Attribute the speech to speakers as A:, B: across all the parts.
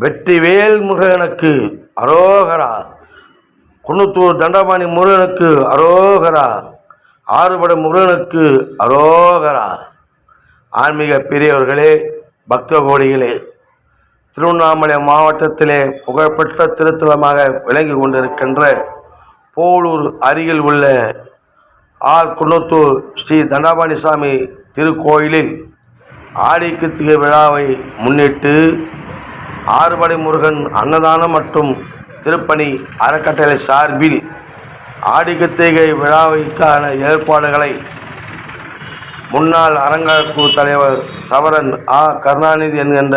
A: வெற்றிவேல் முருகனுக்கு அரோகரா. குன்னத்தூர் தண்டபாணி முருகனுக்கு அரோகரா. ஆறுபட முருகனுக்கு அரோகரா. ஆன்மீக பெரியவர்களே பக்த கோடிகளே திருவண்ணாமலை மாவட்டத்திலே புகழ்பெற்ற திருத்தலமாக விளங்கி கொண்டிருக்கின்ற போலூர் அருகில் உள்ள ஆர். குன்னத்தூர் ஸ்ரீ தண்டாபாணி சாமி திருக்கோயிலில் ஆடி விழாவை முன்னிட்டு ஆறுபடை முருகன் அன்னதானம் மற்றும் திருப்பணி அறக்கட்டளை சார்பில் ஆடிக்கத்தேகை விழாவிற்கான ஏற்பாடுகளை முன்னாள் அறங்காக்கு தலைவர் சவரன் ஆ. கருணாநிதி என்கின்ற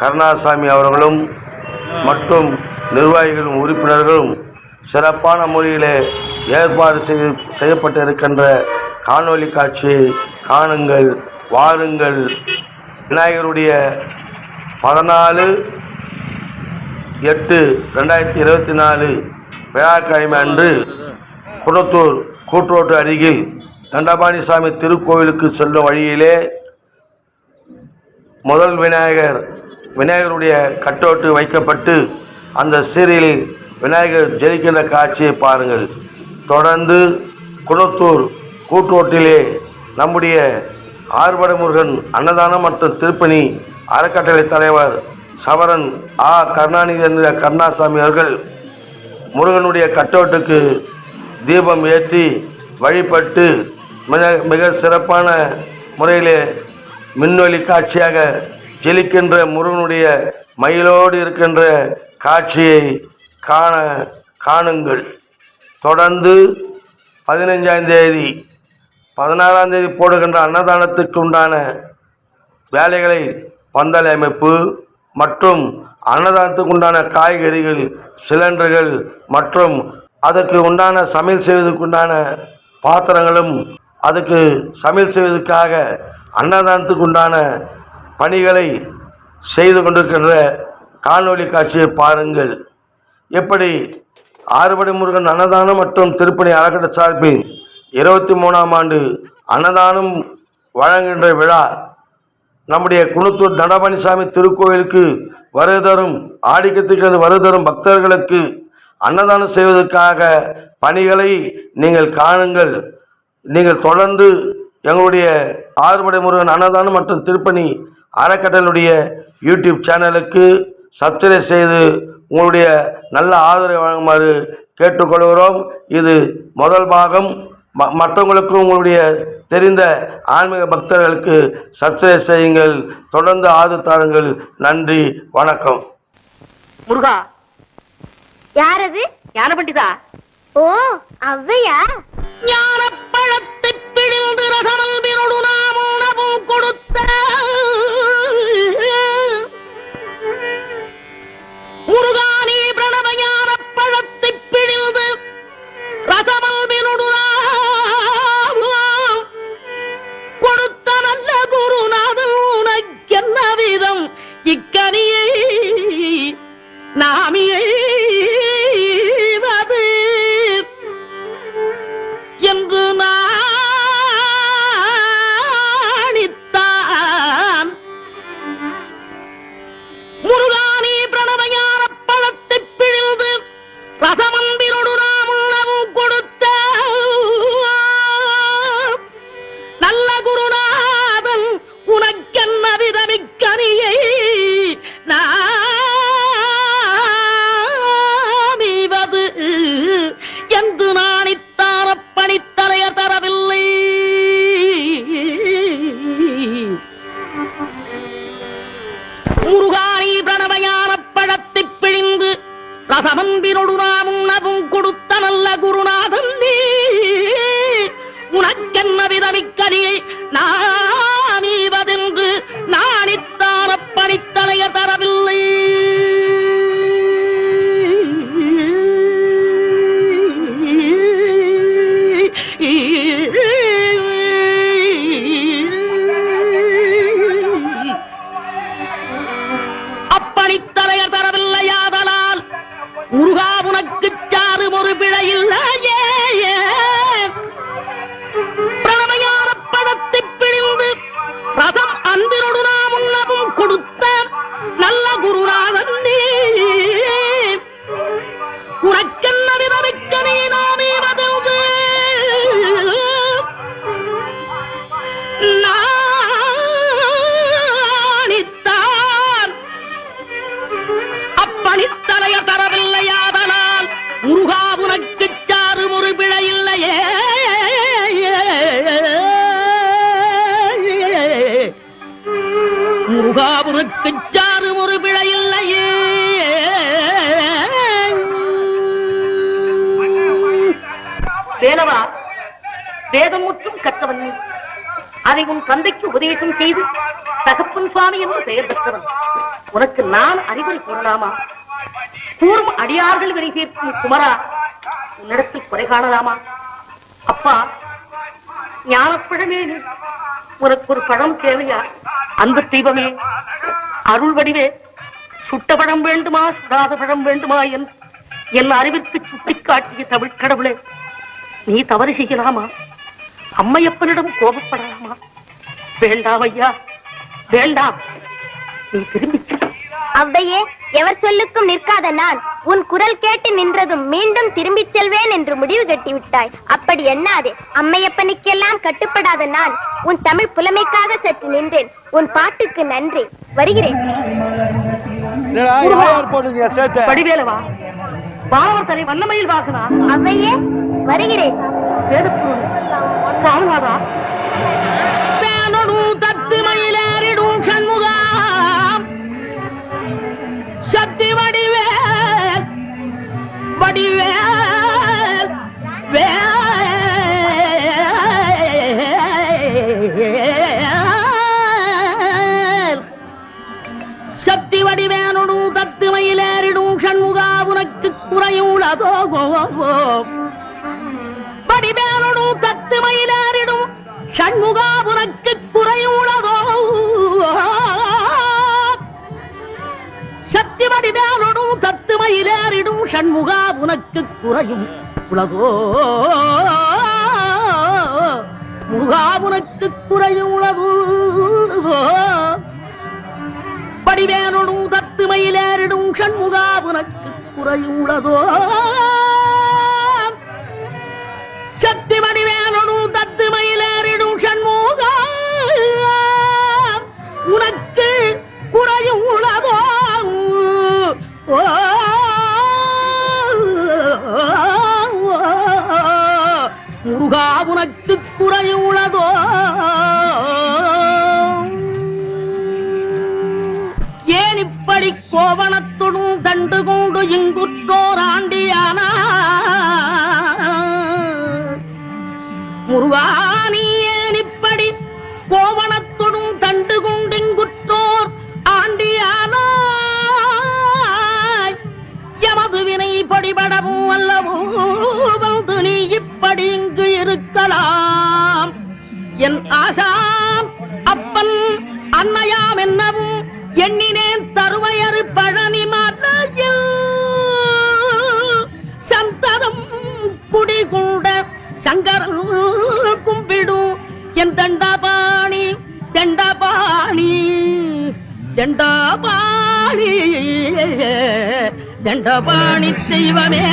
A: கருணாசாமி அவர்களும் மற்றும் நிர்வாகிகளும் உறுப்பினர்களும் சிறப்பான முறையிலே ஏற்பாடு செய்ய செய்யப்பட்டிருக்கின்ற காணொளி காட்சியை காணுங்கள் வாருங்கள். விநாயகருடைய பதினாலு எட்டு ரெண்டாயிரத்தி இருபத்தி நாலு வியாழக்கிழமை அன்று குடத்தூர் கூட்டுரோட்டு அருகில் தண்டபாணி சாமி திருக்கோவிலுக்கு செல்லும் வழியிலே முதல் விநாயகர் விநாயகருடைய கட்டோட்டு வைக்கப்பட்டு அந்த சீரியலில் விநாயகர் ஜெயிக்கின்ற காட்சியை பாருங்கள். தொடர்ந்து குடத்தூர் கூட்டோட்டிலே நம்முடைய ஆர்வட முருகன் அன்னதானம் மற்றும் திருப்பணி அறக்கட்டளை தலைவர் சவரன் ஆ. கருணாநிதி என்ற கருணாசாமி அவர்கள் முருகனுடைய கட்டோட்டுக்கு தீபம் ஏற்றி வழிபட்டு மிக மிக சிறப்பான முறையிலே மின்வெளி காட்சியாக ஜெலிக்கின்ற முருகனுடைய மயிலோடு இருக்கின்ற காட்சியை காண காணுங்கள். தொடர்ந்து பதினைஞ்சாம் தேதி பதினாறாம் தேதி போடுகின்ற அன்னதானத்துக்கு உண்டான வேலைகளை பந்தல் அமைப்பு மற்றும் அன்னதானத்துக்கு உண்டான காய்கறிகள் சிலிண்டர்கள் மற்றும் அதுக்கு உண்டான சமையல் செய்வதற்கு உண்டான பாத்திரங்களும் அதுக்கு சமையல் செய்வதற்காக அன்னதானத்துக்கு உண்டான பணிகளை செய்து கொண்டிருக்கின்ற காணொலி காட்சியை பாருங்கள். எப்படி ஆறுபடை முருகன் அன்னதானம் மற்றும் திருப்பணி அறக்கட்டளை சார்பில் இருபத்தி மூணாம் ஆண்டு அன்னதானம் வழங்குகின்ற விழா நம்முடைய குணத்தூர் தண்டபாணிசாமி திருக்கோயிலுக்கு வருதரும் ஆடிக்கத்துக்கு வருதரும் பக்தர்களுக்கு அன்னதானம் செய்வதற்காக பணிகளை நீங்கள் காணுங்கள். நீங்கள் தொடர்ந்து எங்களுடைய ஆறுபடை முருகன் அன்னதானம் மற்றும் திருப்பணி அறக்கட்டளுடைய யூடியூப் சேனலுக்கு சப்ஸ்கிரைப் செய்து உங்களுடைய நல்ல ஆதரவை வழங்குமாறு கேட்டுக்கொள்கிறோம். இது முதல் பாகம். ம- மற்றவங்களுக்கும் உங்களுடைய தெரிந்த ஆன்மீக பக்தர்களுக்கு சப்ஸ்கிரைப் செய்யுங்கள். தொடர்ந்து ஆதரவு தாருங்கள். நன்றி வணக்கம்.
B: முருகா.
C: யார் அது?
B: ஞான பண்டிதா
C: ஓ அவ்வையா
B: ஞானப்பழத்தை பிழிந்து ரசமல்பினொடு நாம் உணவும் கொடுத்த முருகா உனக்கு சாறு ஒரு பிழை இல்லையே உனக்கு சாரும் ஒரு பிழை இல்லையே வேலவா வேதம் முற்றும் கற்றவன். அதை உன் தந்தைக்கு உபதேசம் செய்து தகப்பன் சுவாமி என்று பெயர் பெற்றவன். உனக்கு நான் அறிவுரை கூறலாமா? கூறும் அடியார்கள் வரை சேர்க்கும் குமரா உன்னிடத்தில் குறை காணலாமா? அப்பா ஞானப்பழமே உனக்கு ஒரு பழம் தேவையா? அந்த தெய்வமே அருள் வடிவே சுட்ட பழம் வேண்டுமா சுடாத பழம் வேண்டுமா என் என் அறிவிற்கு சுட்டிக்காட்டிய தமிழ் கடவுளே. நீ தவறு செய்யலாமா? அம்மையப்பனிடம் கோபப்படலாமா? வேண்டாம் ஐயா வேண்டாம். நீ திரும்பி
C: அவ்வையே எவர் சொல்லுக்கும் நிற்காத நான். உன் குரல் கேட்டு நின்றதும் மீண்டும் திரும்பிச் செல்வேன் என்று முடிவு கட்டிவிட்டாய். அப்படி எண்ணாதே. அம்மையப்பனுக்கெல்லாம் கட்டுப்படாத நான். உன் தமிழ் புலமைக்காக சற்று நின்றேன். உன் பாட்டுக்கு நன்றி. வருகிறேன்.
B: வடிவேலவா பாவர் தலை வண்ணமயில் வாசனா?
C: அவ்வையே வருகிறேன்.
B: சாமிநாதா குறையுள்ளதோ வடிவேனுடும் தத்து மயிலேறிடும் சண்முகா உனக்கு குறையுள்ளதோ சக்தி வடிவேனுடும் தத்து மயிலாரிடும் சண்முகா உனக்கு குறையும் உலகோ முகா உனக்கு குறையும் உலகோ படிவேனுடும் தத்து மயிலேறிடும் சண்முகா உனக்கு குறையுள்ளதோ? சக்தி வடிவேனுடும் தத்து மயிலேறிடும் சண்முகா உனக்கு குறையும் உளதோ முருகா உனக்கு குறையும் உளதோ ஏன் இப்படி கோவணத்தை இங்குற்றோர் ஆண்டியானா முருகா இப்படி கோவணத்துடும் தண்டு கொண்டு இங்குற்றோர் ஆண்டியானாய். எமது வினை படிபடவும் அல்லவோ நீ இப்படி இங்கு இருக்கலாம். என் ஆசாம் அப்பன் அன்னையாம் என்னவும் எண்ணினேன் தருவையறு பழனி குடிகூட சங்கரன் கும்பிடும். என் தண்டபாணி தண்டபாணி தண்டபாணி தண்டபாணி தெய்வமே.